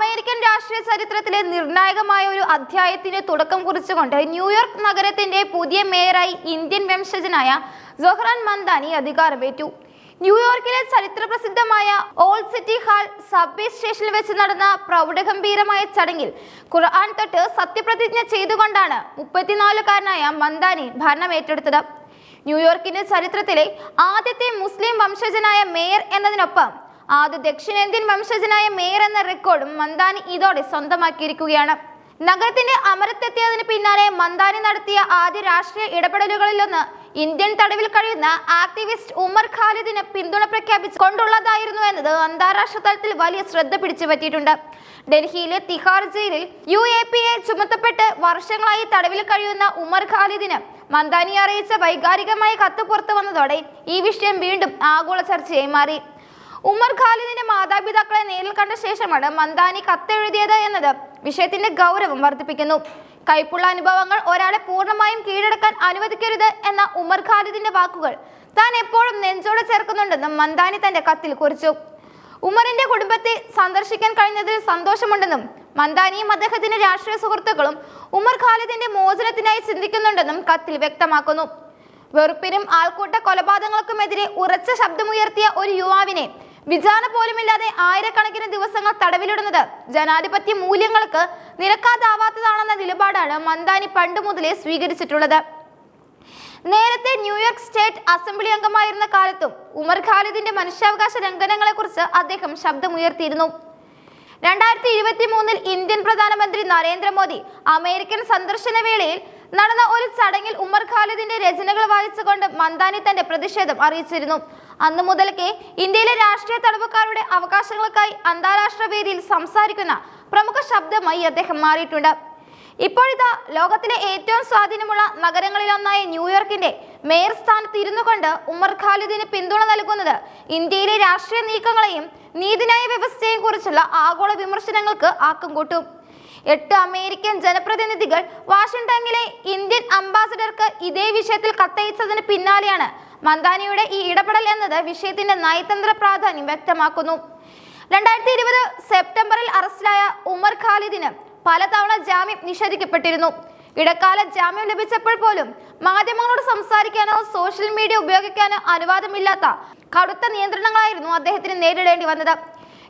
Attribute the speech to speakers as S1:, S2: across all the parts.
S1: American രാഷ്ട്രീയ ചരിത്രത്തിലെ നിർണായകമായ ഒരു അധ്യായത്തിന് തുടക്കം കുറിച്ചുകൊണ്ട് ന്യൂയോർക്ക് നഗരത്തിന്റെ പുതിയ മേയറായി ഇന്ത്യൻ വംശജനായ ജൊഹ്റാൻ മന്ദാനി അധികാരമേറ്റു. ന്യൂയോർക്കിലെ ചരിത്രപ്രസിദ്ധമായ ഓൾഡ് സിറ്റി ഹാൾ സബ്വേ സ്റ്റേഷനിൽ വെച്ച് നടന്ന പ്രൗഢഗംഭീരമായ ചടങ്ങിൽ ഖുർആൻ തൊട്ട് സത്യപ്രതിജ്ഞ ചെയ്തുകൊണ്ടാണ് മുപ്പത്തിനാലുകാരനായ മന്ദാനി ഭരണം ഏറ്റെടുത്തത്. ന്യൂയോർക്കിന്റെ ചരിത്രത്തിലെ ആദ്യത്തെ മുസ്ലിം വംശജനായ മേയർ എന്നതിനൊപ്പം ആദ്യ ദക്ഷിണേന്ത്യൻ വംശജനായ മേയർ എന്ന റെക്കോർഡും മന്ദാനി ഇതോടെ സ്വന്തമാക്കിയിരിക്കുകയാണ്. നഗരത്തിന്റെ അമരത്തെത്തിയതിന് പിന്നാലെ മന്ദാനി നടത്തിയ ആദ്യ രാഷ്ട്രീയ ഇടപെടലുകളിലൊന്ന് ഇന്ത്യൻ തടവിൽ കഴിയുന്ന ആക്ടിവിസ്റ്റ് ഉമർ ഖാലിദിന് പിന്തുണ പ്രഖ്യാപിച്ചു കൊണ്ടുള്ളതായിരുന്നു എന്നത് അന്താരാഷ്ട്ര തലത്തിൽ വലിയ ശ്രദ്ധ പിടിച്ചു പറ്റിയിട്ടുണ്ട് ഡൽഹിയിലെ തിഹാർ ജയിലിൽ യു എ പി എ ചുമത്തപ്പെട്ട് വർഷങ്ങളായി തടവിൽ കഴിയുന്ന ഉമർ ഖാലിദിന് മന്ദാനി അറിയിച്ച വൈകാരികമായ കത്ത് പുറത്തു വന്നതോടെ ഈ വിഷയം വീണ്ടും ആഗോള ചർച്ചയായി മാറി. ഉമർ ഖാലിദിന്റെ മാതാപിതാക്കളെ നേരിൽ കണ്ട ശേഷമാണ് മന്ദാനി കത്തെഴുതിയത് എന്നത് വിഷയത്തിന്റെ ഗൗരവം വർദ്ധിപ്പിക്കുന്നു. കൈപ്പുള്ള അനുഭവങ്ങൾ ഒരാളെ പൂർണമായും കീഴടക്കാൻ അനുവദിക്കരുത് എന്ന ഉമർ ഖാലിദിന്റെ വാക്കുകൾ താൻ എപ്പോഴും നെഞ്ചോട് ചേർക്കുന്നുണ്ടെന്നും മന്ദാനി തന്റെ കത്തിൽ കുറിച്ചു. ഉമറിന്റെ കുടുംബത്തെ സന്ദർശിക്കാൻ കഴിഞ്ഞതിൽ സന്തോഷമുണ്ടെന്നും മന്ദാനിയും അദ്ദേഹത്തിന്റെ രാഷ്ട്രീയ സുഹൃത്തുക്കളും ഉമർ ഖാലിദിന്റെ മോചനത്തിനായി ചിന്തിക്കുന്നുണ്ടെന്നും കത്തിൽ വ്യക്തമാക്കുന്നു. വെറുപ്പിനും ആൾക്കൂട്ട കൊലപാതകങ്ങൾക്കുമെതിരെ ഉറച്ച ശബ്ദമുയർത്തിയ ഒരു യുവാവിനെ വിചാരണ പോലുമില്ലാതെ ആയിരക്കണക്കിന് ദിവസങ്ങൾ തടവിലിടുന്നത് ജനാധിപത്യ മൂല്യങ്ങൾക്ക് നിരക്കാതാവാത്തതാണെന്ന നിലപാടാണ് മന്ദാനി പണ്ട് മുതലേ സ്വീകരിച്ചിട്ടുള്ളത്. നേരത്തെ ന്യൂയോർക്ക് സ്റ്റേറ്റ് അസംബ്ലി അംഗമായിരുന്ന കാലത്തും ഉമർ ഖാലിദിന്റെ മനുഷ്യാവകാശ ലംഘനങ്ങളെക്കുറിച്ച് അദ്ദേഹം ശബ്ദമുയർത്തിയിരുന്നു. രണ്ടായിരത്തി ഇരുപത്തി മൂന്നിൽ ഇന്ത്യൻ പ്രധാനമന്ത്രി നരേന്ദ്രമോദി അമേരിക്കൻ സന്ദർശന വേളയിൽ നടന്ന ഒരു ചടങ്ങിൽ ഉമർ ഖാലിദിന്റെ രചനകൾ വായിച്ചുകൊണ്ട് മന്ദാനി തന്റെ പ്രതിഷേധം അറിയിച്ചിരുന്നു. അന്നു മുതൽക്കേ ഇന്ത്യയിലെ രാഷ്ട്രീയ തടവുകാരുടെ അവകാശങ്ങൾക്കായി അന്താരാഷ്ട്ര വേദിയിൽ സംസാരിക്കുന്ന പ്രമുഖ ശബ്ദമായി അദ്ദേഹം മാറിയിട്ടുണ്ട്. ഇപ്പോഴിതാ ലോകത്തിലെ ഏറ്റവും സ്വാധീനമുള്ള നഗരങ്ങളിലൊന്നായ ന്യൂയോർക്കിന്റെ മേയർ സ്ഥാനത്ത് ഇരുന്നു കൊണ്ട് ഉമർ ഖാലിദിന് പിന്തുണ നൽകുന്നത് ഇന്ത്യയിലെ രാഷ്ട്രീയ നീക്കങ്ങളെയും നീതിന്യായ വ്യവസ്ഥയെയും കുറിച്ചുള്ള ആഗോള വിമർശനങ്ങൾക്ക് ആക്കം കൂട്ടും. എട്ട് അമേരിക്കൻ ജനപ്രതിനിധികൾ വാഷിംഗ്ടണിലെ ഇന്ത്യൻ അംബാസിഡർക്ക് ഇതേ വിഷയത്തിൽ കത്തയച്ചതിന് പിന്നാലെയാണ് മന്ദാനിയുടെ ഈ ഇടപെടൽ എന്നത് വിഷയത്തിന്റെ നയതന്ത്ര പ്രാധാന്യം വ്യക്തമാക്കുന്നു. രണ്ടായിരത്തി ഇരുപത് സെപ്റ്റംബറിൽ അറസ്റ്റിലായ ഉമർ ഖാലിദിന് പലതവണ ജാമ്യം നിഷേധിക്കപ്പെട്ടിരുന്നു. ഇടക്കാല ജാമ്യം ലഭിച്ചപ്പോൾ പോലും മാധ്യമങ്ങളോട് സംസാരിക്കാനോ സോഷ്യൽ മീഡിയ ഉപയോഗിക്കാനോ അനുവാദമില്ലാത്ത കടുത്ത നിയന്ത്രണങ്ങളായിരുന്നു അദ്ദേഹത്തിന് നേരിടേണ്ടി വന്നത്.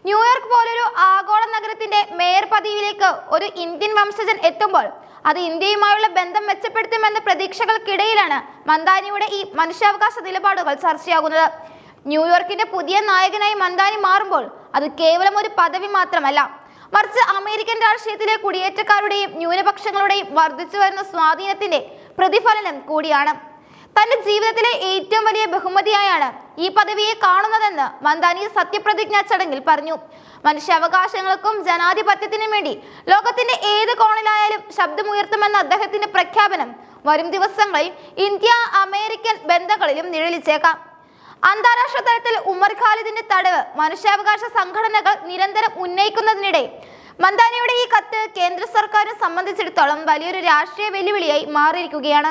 S1: ന്യൂയോർക്ക് പോലൊരു ആഗോള നഗരത്തിന്റെ മേയർ പദവിയിലേക്ക് ഒരു ഇന്ത്യൻ വംശജൻ എത്തുമ്പോൾ അത് ഇന്ത്യയുമായുള്ള ബന്ധം മെച്ചപ്പെടുത്തുമെന്ന പ്രതീക്ഷകൾക്കിടയിലാണ് മന്ദാനിയുടെ ഈ മനുഷ്യാവകാശ നിലപാടുകൾ ചർച്ചയാകുന്നത്. ന്യൂയോർക്കിന്റെ പുതിയ നായകനായി മന്ദാനി മാറുമ്പോൾ അത് കേവലം ഒരു പദവി മാത്രമല്ല മറിച്ച് അമേരിക്കൻ രാഷ്ട്രീയത്തിലെ കുടിയേറ്റക്കാരുടെയും ന്യൂനപക്ഷങ്ങളുടെയും വർദ്ധിച്ചു വരുന്ന സ്വാധീനത്തിന്റെ പ്രതിഫലനം കൂടിയാണ്. തന്റെ ജീവിതത്തിലെ ഏറ്റവും വലിയ ബഹുമതിയായാണ് ഈ പദവിയെ കാണുന്നതെന്ന് മന്ദാനി സത്യപ്രതിജ്ഞാ ചടങ്ങിൽ പറഞ്ഞു. മനുഷ്യാവകാശങ്ങൾക്കും ജനാധിപത്യത്തിനും വേണ്ടി ലോകത്തിന്റെ ഏത് കോണിലായാലും ശബ്ദമുയർത്തുമെന്ന അദ്ദേഹത്തിന്റെ പ്രഖ്യാപനം വരും ദിവസങ്ങളിൽ ഇന്ത്യ അമേരിക്കൻ ബന്ധങ്ങളിലും നിഴലിച്ചേക്കാം. അന്താരാഷ്ട്ര തലത്തിൽ ഉമർ ഖാലിദിന്റെ തടവ് മനുഷ്യാവകാശ സംഘടനകൾ നിരന്തരം ഉന്നയിക്കുന്നതിനിടെ മന്ദാനിയുടെ ഈ കത്ത് കേന്ദ്ര സർക്കാരിനെ സംബന്ധിച്ചിടത്തോളം വലിയൊരു രാഷ്ട്രീയ വെല്ലുവിളിയായി മാറിയിരിക്കുകയാണ്.